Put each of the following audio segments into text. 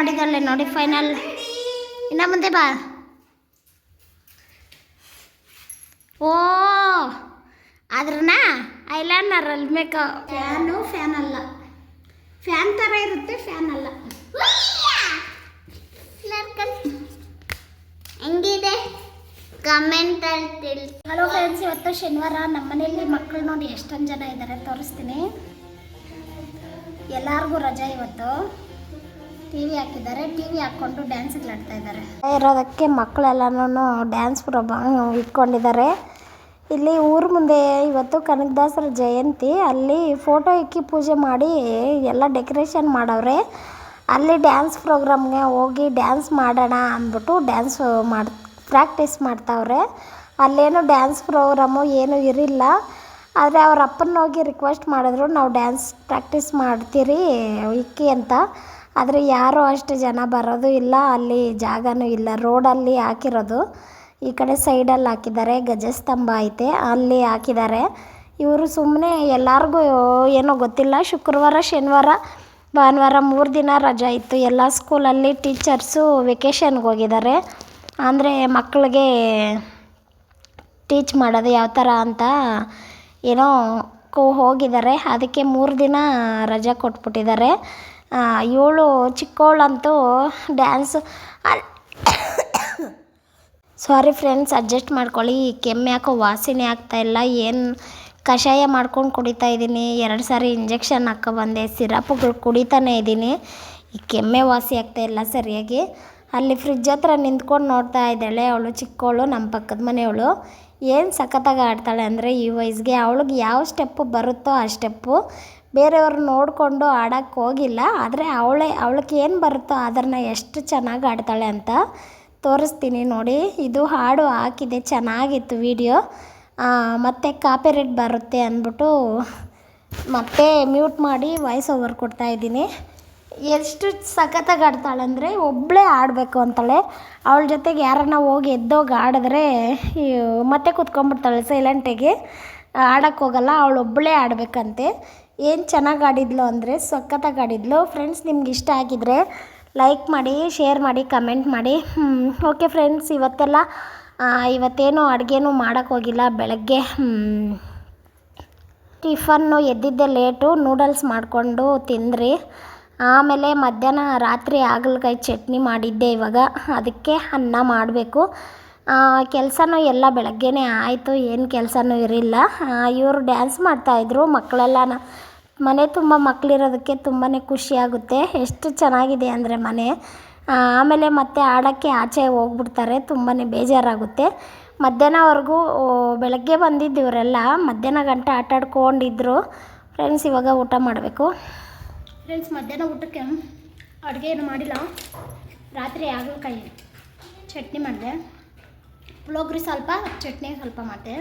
ಮಾಡಿದ್ದಾಳೆ ನೋಡಿ ಫೈನಲ್ ಇನ್ನು ಮುಂದೆ ಬಾ. ಓ ಆದ್ರನ ಐಲೈನರಲ್ಲಿ ಮೇಕ ಫ್ಯಾನು ಫ್ಯಾನ್ ಅಲ್ಲ. ಫ್ಯಾನ್ ಥರ ಇರುತ್ತೆ ಫ್ಯಾನ್ ಅಲ್ಲ. ಹೆಂಗಿದೆ? ಕಮೆಂಟಲ್ಲಿ ತಿಳಿಸಿ ಹಲೋ ಫ್ರೆಂಡ್ಸ್ ಇವತ್ತು ಶನಿವಾರ ನಮ್ಮ ಮನೆಯಲ್ಲಿ ಮಕ್ಕಳು ನೋಡಿ ಎಷ್ಟೊಂದು ಜನ ಇದ್ದಾರೆ ತೋರಿಸ್ತೀನಿ. ಎಲ್ಲರಿಗೂ ರಜೆ ಇವತ್ತು. ಟಿ ವಿ ಹಾಕಿದ್ದಾರೆ ಟಿ ವಿ ಇದ್ದಾರೆ. ಇರೋದಕ್ಕೆ ಮಕ್ಕಳೆಲ್ಲನೂ ಡ್ಯಾನ್ಸ್ ಪ್ರೋಗ್ರಾಮ್ ಇಟ್ಕೊಂಡಿದ್ದಾರೆ. ಇಲ್ಲಿ ಊರ ಮುಂದೆ ಇವತ್ತು ಕನಕದಾಸರ ಜಯಂತಿ. ಅಲ್ಲಿ ಫೋಟೋ ಇಕ್ಕಿ ಪೂಜೆ ಮಾಡಿ ಎಲ್ಲ ಡೆಕೋರೇಷನ್ ಮಾಡವ್ರೆ. ಅಲ್ಲಿ ಡ್ಯಾನ್ಸ್ ಪ್ರೋಗ್ರಾಮ್ಗೆ ಹೋಗಿ ಡ್ಯಾನ್ಸ್ ಮಾಡೋಣ ಅಂದ್ಬಿಟ್ಟು ಡ್ಯಾನ್ಸ್ ಮಾಡಿ ಪ್ರಾಕ್ಟೀಸ್ ಮಾಡ್ತಾವ್ರೆ. ಅಲ್ಲೇನು ಡ್ಯಾನ್ಸ್ ಪ್ರೋಗ್ರಾಮು ಏನೂ ಇರಿಲ್ಲ. ಆದರೆ ಅವ್ರ ಅಪ್ಪನ ಹೋಗಿ ರಿಕ್ವೆಸ್ಟ್ ಮಾಡಿದ್ರು, ನಾವು ಡ್ಯಾನ್ಸ್ ಪ್ರಾಕ್ಟೀಸ್ ಮಾಡ್ತೀರಿ ಇಕ್ಕಿ ಅಂತ. ಆದರೆ ಯಾರೂ ಅಷ್ಟು ಜನ ಬರೋದು ಇಲ್ಲ. ಅಲ್ಲಿ ಜಾಗವೂ ಇಲ್ಲ. ರೋಡಲ್ಲಿ ಹಾಕಿರೋದು. ಈ ಕಡೆ ಸೈಡಲ್ಲಿ ಹಾಕಿದ್ದಾರೆ. ಗಜಸ್ತಂಭ ಐತೆ. ಅಲ್ಲಿ ಹಾಕಿದ್ದಾರೆ. ಇವರು ಸುಮ್ಮನೆ ಎಲ್ಲರಿಗೂ ಏನೋ ಗೊತ್ತಿಲ್ಲ. ಶುಕ್ರವಾರ, ಶನಿವಾರ, ಭಾನುವಾರ ಮೂರು ದಿನ ರಜೆ ಇತ್ತು. ಎಲ್ಲ ಸ್ಕೂಲಲ್ಲಿ ಟೀಚರ್ಸು ವೆಕೇಷನ್ಗೆ ಹೋಗಿದ್ದಾರೆ. ಅಂದರೆ ಮಕ್ಕಳಿಗೆ ಟೀಚ್ ಮಾಡೋದು ಯಾವ ಥರ ಅಂತ ಏನೋ ಕೋ ಹೋಗಿದ್ದಾರೆ. ಅದಕ್ಕೆ ಮೂರು ದಿನ ರಜೆ ಕೊಟ್ಬಿಟ್ಟಿದ್ದಾರೆ. ಇವಳು ಚಿಕ್ಕವಳಂತೂ ಡ್ಯಾನ್ಸ್ ಸಾರಿ ಫ್ರೆಂಡ್ಸ್ ಅಡ್ಜಸ್ಟ್ ಮಾಡ್ಕೊಳ್ಳಿ. ಈ ಕೆಮ್ಮು ಯಾಕೋ ವಾಸನೆ ಇಲ್ಲ. ಏನು ಕಷಾಯ ಮಾಡ್ಕೊಂಡು ಕುಡಿತಾ ಇದ್ದೀನಿ. ಎರಡು ಸಾರಿ ಇಂಜೆಕ್ಷನ್ ಹಾಕೋ ಬಂದೆ. ಸಿರಪ್ಗಳು ಕುಡಿತಾನೆ ಇದ್ದೀನಿ. ಈ ಕೆಮ್ಮೆ ವಾಸಿ ಇಲ್ಲ ಸರಿಯಾಗಿ. ಅಲ್ಲಿ ಫ್ರಿಜ್ ಹತ್ರ ನಿಂತ್ಕೊಂಡು ನೋಡ್ತಾ ಇದ್ದಾಳೆ ಅವಳು ಚಿಕ್ಕವಳು ನಮ್ಮ ಪಕ್ಕದ ಮನೆಯವಳು. ಏನು ಸಖತ್ತಾಗಿ ಆಡ್ತಾಳೆ ಅಂದರೆ ಈ ವಯಸ್ಸಿಗೆ ಅವಳಿಗೆ ಯಾವ ಸ್ಟೆಪ್ಪು ಬರುತ್ತೋ ಆ ಸ್ಟೆಪ್ಪು ಬೇರೆಯವ್ರು ನೋಡಿಕೊಂಡು ಆಡೋಕ್ಕೆ ಹೋಗಿಲ್ಲ. ಆದರೆ ಅವಳೇ, ಅವಳಿಗೆ ಏನು ಬರುತ್ತೋ ಅದನ್ನು ಎಷ್ಟು ಚೆನ್ನಾಗಿ ಆಡ್ತಾಳೆ ಅಂತ ತೋರಿಸ್ತೀನಿ ನೋಡಿ. ಇದು ಹಾಡು ಹಾಕಿದೆ, ಚೆನ್ನಾಗಿತ್ತು ವಿಡಿಯೋ. ಮತ್ತು ಕಾಪಿರೇಟ್ ಬರುತ್ತೆ ಅಂದ್ಬಿಟ್ಟು ಮತ್ತೆ ಮ್ಯೂಟ್ ಮಾಡಿ ವಾಯ್ಸ್ ಓವರ್ ಕೊಡ್ತಾ ಇದ್ದೀನಿ. ಎಷ್ಟು ಸಖತ್ತಾಗಿ ಆಡ್ತಾಳೆ ಅಂದರೆ ಒಬ್ಬಳೇ ಆಡಬೇಕು ಅಂತಾಳೆ. ಅವಳ ಜೊತೆಗೆ ಯಾರನ್ನ ಹೋಗಿ ಎದ್ದೋಗಿ ಆಡಿದ್ರೆ ಮತ್ತೆ ಕೂತ್ಕೊಂಡ್ಬಿಡ್ತಾಳೆ ಸೈಲೆಂಟಾಗಿ ಆಡೋಕ್ಕೋಗಲ್ಲ ಅವಳು ಒಬ್ಬಳೇ ಆಡಬೇಕಂತೆ. ಏನು ಚೆನ್ನಾಗಿ ಆಡಿದ್ಲು ಅಂದರೆ ಸಖತ್ತಾಗಿ ಆಡಿದ್ಲು. ಫ್ರೆಂಡ್ಸ್ ನಿಮ್ಗೆ ಇಷ್ಟ ಆಗಿದ್ರೆ ಲೈಕ್ ಮಾಡಿ ಶೇರ್ ಮಾಡಿ ಕಮೆಂಟ್ ಮಾಡಿ. ಓಕೆ ಫ್ರೆಂಡ್ಸ್ ಇವತ್ತೆಲ್ಲ ಇವತ್ತೇನು ಅಡುಗೆನೂ ಮಾಡೋಕ್ಕೆ ಹೋಗಿಲ್ಲ ಬೆಳಗ್ಗೆ. ಟಿಫನ್ನು ಎದ್ದಿದ್ದೆ ಲೇಟು ನೂಡಲ್ಸ್ ಮಾಡಿಕೊಂಡು ತಿಂದ್ರಿ. ಆಮೇಲೆ ಮಧ್ಯಾಹ್ನ ರಾತ್ರಿ ಹಾಗಲಕಾಯಿ ಚಟ್ನಿ ಮಾಡಿದ್ದೆ ಇವಾಗ. ಅದಕ್ಕೆ ಅನ್ನ ಮಾಡಬೇಕು. ಕೆಲಸನೂ ಎಲ್ಲ ಬೆಳಗ್ಗೆನೇ ಆಯಿತು, ಏನು ಕೆಲಸನೂ ಇರಲಿಲ್ಲ. ಇವರು ಡ್ಯಾನ್ಸ್ ಮಾಡ್ತಾಯಿದ್ರು ಮಕ್ಕಳೆಲ್ಲ ಮನೆ ತುಂಬ ಮಕ್ಕಳಿರೋದಕ್ಕೆ ತುಂಬಾ ಖುಷಿಯಾಗುತ್ತೆ ಎಷ್ಟು ಚೆನ್ನಾಗಿದೆ ಅಂದರೆ ಮನೆ. ಆಮೇಲೆ ಮತ್ತೆ ಆಡೋಕ್ಕೆ ಆಚೆ ಹೋಗ್ಬಿಡ್ತಾರೆ. ತುಂಬಾ ಬೇಜಾರಾಗುತ್ತೆ. ಮಧ್ಯಾಹ್ನವರೆಗೂ ಬೆಳಗ್ಗೆ ಬಂದಿದ್ದು ಇವರೆಲ್ಲ. ಮಧ್ಯಾಹ್ನ ಗಂಟ ಆಟ ಆಡ್ಕೊಂಡಿದ್ರು ಫ್ರೆಂಡ್ಸ್ ಇವಾಗ ಊಟ ಮಾಡಬೇಕು. ಫ್ರೆಂಡ್ಸ್ ಮಧ್ಯಾಹ್ನ ಊಟಕ್ಕೆ ಅಡುಗೆ ಏನು ಮಾಡಿಲ್ಲ. ರಾತ್ರಿ ಹಾಗಲಕಾಯಿ ಚಟ್ನಿ ಮಾಡಿದೆ. ಪುಳೋಗ್ರಿ ಸ್ವಲ್ಪ, ಚಟ್ನಿ ಸ್ವಲ್ಪ ಮಾಡಿದೆ.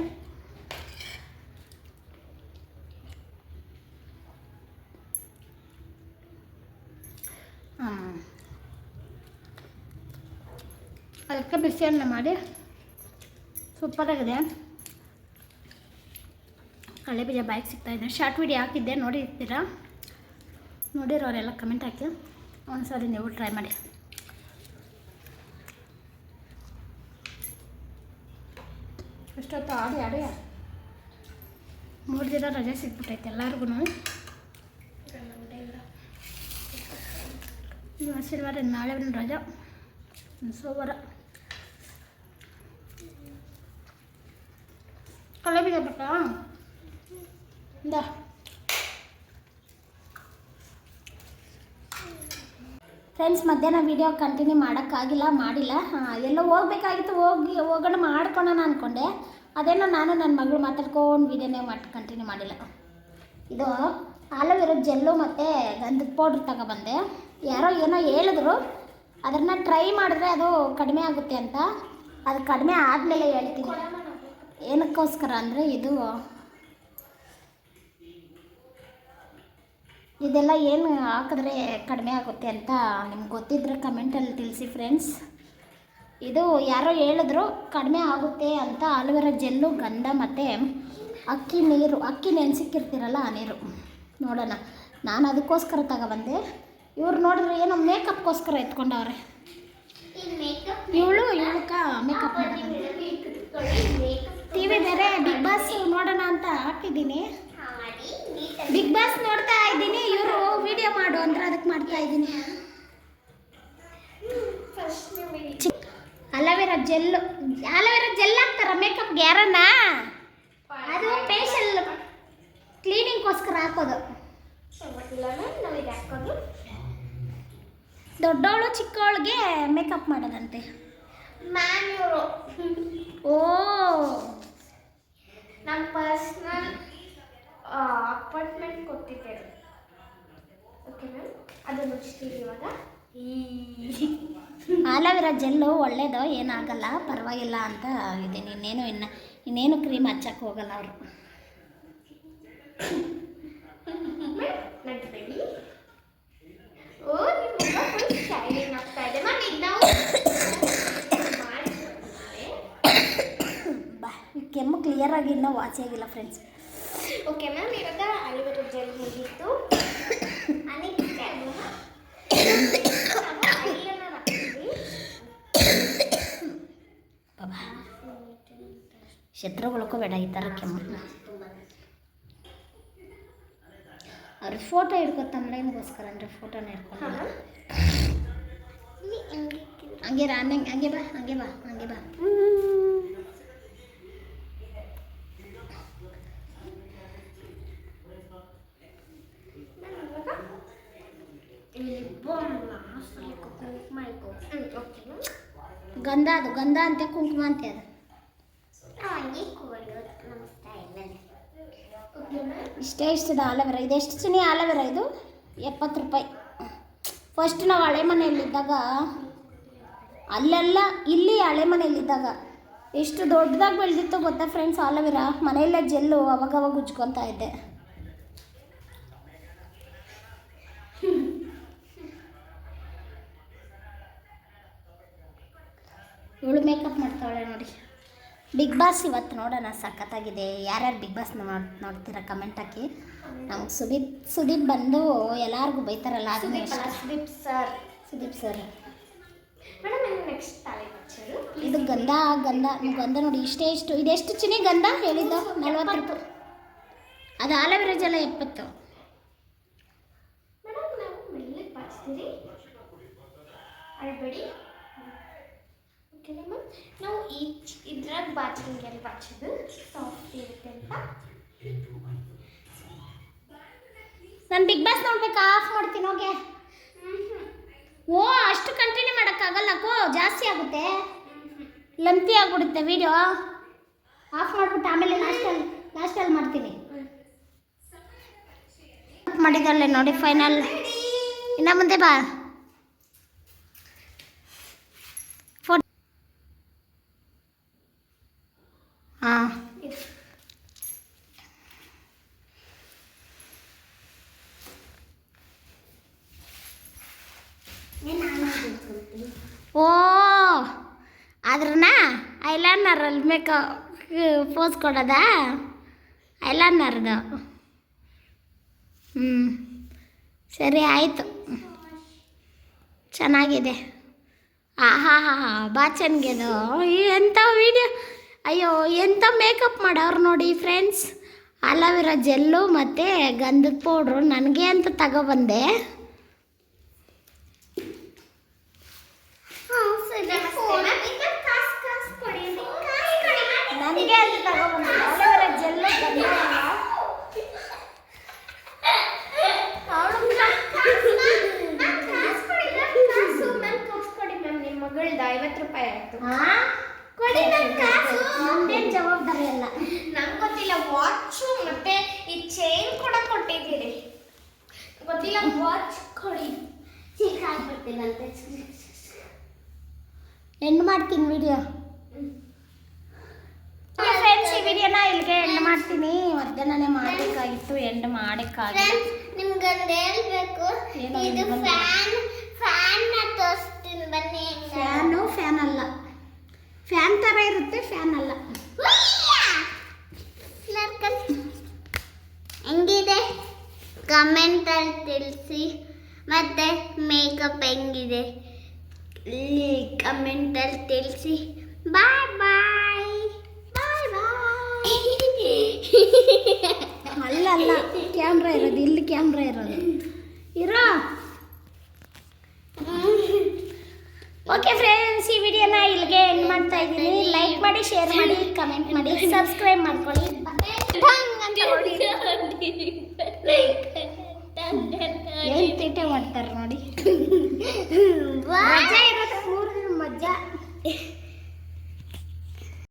ಬಿಸಿಯನ್ನ ಮಾಡಿ. ಸೂಪರಾಗಿದೆ. ಕಳೆ ಬೀಜ ಬೈಕ್ ಸಿಗ್ತಾ ಇದೆ. ಶಾರ್ಟ್ ವಿಡಿಯೋ ಹಾಕಿದ್ದೆ ನೋಡಿರ್ತೀರಾ? ನೋಡಿರೋರೆಲ್ಲ ಕಮೆಂಟ್ ಹಾಕಿ. ಒಂದ್ಸರಿ ನೀವು ಟ್ರೈ ಮಾಡಿ. ಎಷ್ಟೊತ್ತು ಆಡಿ ಆಡಿ. ಮೂರು ದಿನ ರಜೆ ಸಿಕ್ಬಿಟ್ಟೈತೆ ಎಲ್ಲರಿಗೂ ಆಶೀರ್ವಾದ ನಾಳೆ ರಜಾ. ರಜೆ ಸೋಮವಾರ. ಬೀಜ ಇಂದ. ಫ್ರೆಂಡ್ಸ್ ಮಧ್ಯಾಹ್ನ ವೀಡಿಯೋ ಕಂಟಿನ್ಯೂ ಮಾಡೋಕ್ಕಾಗಿಲ್ಲ, ಮಾಡಿಲ್ಲ. ಎಲ್ಲೋ ಹೋಗ್ಬೇಕಾಗಿತ್ತು, ಹೋಗಿ, ಹೋಗೋಣ ಮಾಡ್ಕೊಳೋಣ ಅಂದ್ಕೊಂಡೆ ಅದೇನೋ ನಾನು ನನ್ನ ಮಗಳು ಮಾತಾಡ್ಕೊಂಡು ವೀಡಿಯೋನೇ ಮಾಡಿ ಕಂಟಿನ್ಯೂ ಮಾಡಿಲ್ಲ. ಇದು ಆಲೋವೆರಾ ಜೆಲ್ಲು ಮತ್ತು ಗಂಧದ ಪೌಡ್ರ್ ತಗೊಬಂದೆ. ಯಾರೋ ಏನೋ ಹೇಳಿದ್ರು. ಅದನ್ನು ಟ್ರೈ ಮಾಡಿದ್ರೆ ಅದು ಕಡಿಮೆ ಆಗುತ್ತೆ ಅಂತ. ಅದು ಕಡಿಮೆ ಆದಮೇಲೆ ಹೇಳ್ತೀನಿ. ಏನಕ್ಕೋಸ್ಕರ ಅಂದರೆ ಇದು ಇದೆಲ್ಲ ಏನು ಹಾಕಿದ್ರೆ ಕಡಿಮೆ ಆಗುತ್ತೆ ಅಂತ ನಿಮ್ಗೆ ಗೊತ್ತಿದ್ರೆ ಕಮೆಂಟಲ್ಲಿ ತಿಳಿಸಿ ಫ್ರೆಂಡ್ಸ್ ಇದು ಯಾರೋ ಹೇಳಿದ್ರು ಕಡಿಮೆ ಆಗುತ್ತೆ ಅಂತ ಆಲೋವೆರಾ ಜೆಲ್ಲು ಗಂಧ ಮತ್ತು ಅಕ್ಕಿ ನೀರು. ಅಕ್ಕಿ ನೆನೆಸಿಕ್ಕಿರ್ತೀರಲ್ಲ ಆ ನೀರು. ನೋಡೋಣ. ನಾನು ಅದಕ್ಕೋಸ್ಕರ ತಗೊಬಂದೆ ಇವ್ರು ನೋಡಿದ್ರೆ ಏನೋ ಮೇಕಪ್ಗೋಸ್ಕರ ಎತ್ಕೊಂಡವ್ರೆ. ಇವಳು ಇವಳಕ್ಕ ಮೇಕಪ್ ಟಿ ವಿ ಬೇರೆ ಬಿಗ್ ಬಾಸ್ ನೋಡೋಣ ಅಂತ ಹಾಕಿದ್ದೀನಿ ಬಿಗ್ ಬಾಸ್ ನೋಡ್ತಾ ಇದ್ದೀನಿ ಇವರು ವಿಡಿಯೋ ಮಾಡು ಅಂದ್ರೆ ಅದಕ್ಕೆ ಮಾಡ್ತಾ ಇದ್ದೀನಿ. Aloe vera gel aloe vera gel ಹಾಕ್ತಾರ ಮೇಕಪ್ ಯಾರನ್ನ? ಅದು ಫೇಶಿಯಲ್ ಕ್ಲೀನಿಂಗ್ಗೋಸ್ಕರ ಹಾಕೋದು. ದೊಡ್ಡವಳು ಚಿಕ್ಕವಳಿಗೆ ಮೇಕಪ್ ಮಾಡೋದಂತೆ. ಓ ನಮ್ಮ ಪರ್ಸ್ನಲ್ ಅಪಾರ್ಟ್ಮೆಂಟ್ ಕೊಟ್ಟಿದ್ದೇವೆ ಓಕೆ ಮ್ಯಾಮ್ ಅದು ಮುಚ್ತೀವಿ ಇವಾಗ. ಅಲೋವೆರಾ ಜೆಲ್ಲು ಒಳ್ಳೇದು ಏನಾಗಲ್ಲ ಪರವಾಗಿಲ್ಲ ಅಂತ ಇದೆ ಇನ್ನೇನು ಇನ್ನು ಇನ್ನೇನು ಕ್ರೀಮ್ ಹಚ್ಚಕ್ಕೆ ಹೋಗಲ್ಲ ಅವರು. ಬಾ ಕೆಮ್ಮು ಕ್ಲಿಯರಾಗಿ ಇನ್ನೂ ವಾಸಿಯಾಗಿಲ್ಲ ಫ್ರೆಂಡ್ಸ್ ಓಕೆ ಮ್ಯಾಮ್ ಇವಾಗ ಅಲಿವೇರಾ ಜೆಲ್ ಮುಗೀತು. ಶತ್ರುಗಳಿಗೂ ಬೇಡ ಈ ಥರ ಕೆಮ್ಮು. ಅವ್ರ ಫೋಟೋ ಹಿಡ್ಕೊತ ತಮ್ಲೈನ್ಗೋಸ್ಕರ ಅಂದರೆ ಫೋಟೋನ ಹಿಡ್ಕೊಂಡು ಹಿಂಗೆ ಹಂಗೆ ರಾ ಹಂಗೆ ಬಾ ಹಂಗೆ ಬಾ ಹಂಗೆ ಬಾ. ಗಂಧ ಅದು ಗಂಧ ಅಂತೆ ಕುಂಕುಮ ಅಂತೆ ಅದು ಹಂಗೆ ಕೊಡೋದು ನಮ್ಮ ಸ್ಟೈಲಲ್ಲಿ ಓಕೆ ಇಷ್ಟದ ಆಲೋವೆರಾ? ಇದು ಎಷ್ಟು ಚಿನಿ ಆಲೋವೆರಾ ಇದು? ಎಪ್ಪತ್ತು ರೂಪಾಯಿ. ಫಸ್ಟ್ ನಾವು ಹಳೆ ಮನೆಯಲ್ಲಿದ್ದಾಗ ಅಲ್ಲೆಲ್ಲ ಇಲ್ಲಿ ಹಳೆ ಮನೆಯಲ್ಲಿದ್ದಾಗ ಎಷ್ಟು ದೊಡ್ಡದಾಗಿ ಬೆಳೆದಿತ್ತು ಗೊತ್ತಾ ಫ್ರೆಂಡ್ಸ್ ಆಲೋವೆರಾ? ಮನೆಯಲ್ಲೇ ಜೆಲ್ಲು ಅವಾಗವಾಗ ಉಜ್ಕೊತಾ ಇದ್ದೆ. ಇವಳು ಮೇಕಪ್ ಮಾಡ್ತಾವಳೆ ನೋಡಿ. ಬಿಗ್ ಬಾಸ್ ಇವತ್ತು ನೋಡೋಣ ಸಖತ್ತಾಗಿದೆ. ಯಾರ್ಯಾರು ಬಿಗ್ ಬಾಸ್ ನೋಡ್ ನೋಡ್ತೀರಾ ಕಮೆಂಟ್ ಹಾಕಿ. ನಮ್ಗೆ ಸುದೀಪ್ ಸುದೀಪ್ ಬಂದು ಎಲ್ಲರಿಗೂ ಬೈತಾರಲ್ಲ ಅದು ಸುದೀಪ್ ಸರ್. ಸುದೀಪ್ ಸರ್. ಇದು ಗಂಧ ಗಂಧ ಗಂಧ ನೋಡಿ ಇಷ್ಟೇ ಇಷ್ಟು ಇದೆಷ್ಟು ಚಿನಿ ಗಂಧ ಹೇಳಿದ್ದು? ನಲ್ವತ್ತು ರೂಪಾಯಿ. ಅದು ಆಲೋವೆರಾ ಜಲ ಎಪ್ಪತ್ತು. ಅಳ್ಬೇಡಿ. ಓಕೆ ಮ್ಯಾಮ್ ನಾವು ಈ ಇದ್ರಾಗ ಬಾಚಿಂಗಲ್ಲಿ ಬಾಚೋದು ಸಾಫ್ಟ್ ಇರುತ್ತೆ ಅಂತ. ನಾನು ಬಿಗ್ ಬಾಸ್ ನೋಡ್ಬೇಕು ಆಫ್ ಮಾಡ್ತೀನಿ ಹೋಗೆ. ಓ ಅಷ್ಟು ಕಂಟಿನ್ಯೂ ಮಾಡೋಕ್ಕಾಗಲ್ಲ ಕೋ ಜಾಸ್ತಿ ಆಗುತ್ತೆ. ಲೆಂತಿ ಆಗಿಬಿಡುತ್ತೆ ವಿಡಿಯೋ ಆಫ್ ಮಾಡಿಬಿಟ್ಟು ಆಮೇಲೆ ಲಾಸ್ಟಲ್ಲಿ ಲಾಸ್ಟಲ್ಲಿ ಮಾಡ್ತೀನಿ. ಮಾಡಿದಲ್ಲೇ ನೋಡಿ ಫೈನಲ್ ಇನ್ನು ಮುಂದೆ ಬಾ ಫೋಟ್ ಹಾಂ ಓ ಆದ್ರನ ಐಲೈನರಲ್ಲಿ ಮೇಕ ಪೋಸ್ ಕೊಡೋದಾ? ಐಲೈನರ್ದು. ಹ್ಞೂ ಸರಿ, ಆಯಿತು. ಚೆನ್ನಾಗಿದೆ. ಆಹಾ ಹಾ ಹಾ ಚೆನ್ನಾಗಿದೆ ಎಂಥ ವಿಡಿಯೋ ಅಯ್ಯೋ, ಎಂಥ ಮೇಕಪ್ ಮಾಡೋರು ನೋಡಿ ಫ್ರೆಂಡ್ಸ್ ಅಲೋವೆರಾ ಜೆಲ್ಲು ಮತ್ತು ಗಂಧದ ಪೌಡ್ರು ನನಗೆ ಅಂತ ತಗೊಬಂದೆ ನನಗೆ ಅಂತ ತಗೊಬಂದೆ ಅಲೋವೆರಾ ಜೆಲ್ಲು ಗಂಧ ಮಗಳದ ಐವತ್ತು ರೂಪಾಯಿ ಆಯ್ತು. ಕೊಡಿ ನನ್ನ ಕಾಸು. ನಮ್ದೇನ್ ಜವಾಬ್ದಾರಿ ಅಲ್ಲ. ನಂಗೆ ಗೊತ್ತಿಲ್ಲ ವಾಚು ಮತ್ತೆ ಈ ಚೈನ್ ಕೂಡ ಕೊಟ್ಟಿದ್ದೀರಿ. ಗೊತ್ತಿಲ್ಲ ವಾಚ್ ಕೊಡಿ. ಚಿಕ್ಕ ಹಾಕ್ಬಿಡ್ತೀನಂತೆ ಎಂಡ್ ಮಾಡ್ತೀನಿ ವಿಡಿಯೋ ಫ್ರೆಂಡ್ಸ್ ಈ ವಿಡಿಯೋನ ಇಲ್ಲಿಗೆ ಎಂಡ್ ಮಾಡ್ತೀನಿ. ಮಧ್ಯಾಹ್ನನೇ ಮಾಡಬೇಕಾಗಿತ್ತು ಎಂಡ್ ಫ್ರೆಂಡ್ಸ್ ನಿಮ್ಗೊಂದು ಹೇಳ್ಬೇಕು. ಇದು ಫ್ಯಾನ್ನ ತೋರಿಸ್ತೀನಿ ಬನ್ನಿ ಹೆಂಗ ಫ್ಯಾನು ಫ್ಯಾನ್ ಅಲ್ಲ ಫ್ಯಾನ್ ಥರ ಇರುತ್ತೆ ಫ್ಯಾನ್ ಅಲ್ಲ ಹೆಂಗಿದೆ? ಕಮೆಂಟಲ್ಲಿ ತಿಳಿಸಿ. ಮತ್ತೆ ಮೇಕಪ್ ಹೆಂಗಿದೆ? ಇಲ್ಲಿ ಕಮೆಂಟಲ್ಲಿ ತಿಳಿಸಿ. ಬಾಯ್ ಬಾಯ್ ಬಾಯ್ ಬಾಯ್ ಅಲ್ಲ ಅಲ್ಲ ಕ್ಯಾಮ್ರಾ ಇರೋದು ಇಲ್ಲಿ ಕ್ಯಾಮ್ರಾ ಇರೋದು. ಇರೋ? ಓಕೆ ಫ್ರೆಂಡ್ಸ್ ಈ ವಿಡಿಯೋನ ಇಲ್ಲಿಗೆ ಎಂಡ್ ಮಾಡ್ತಾ ಇದ್ದೀನಿ. ಲೈಕ್ ಮಾಡಿ ಶೇರ್ ಮಾಡಿ ಕಮೆಂಟ್ ಮಾಡಿ ಸಬ್ಸ್ಕ್ರೈಬ್ ಮಾಡ್ಕೊಳ್ಳಿ. ಏನು ಮಾಡ್ತಾರೆ ನೋಡಿ. ಮಜಾ ಮೂರು ಮಜಾ.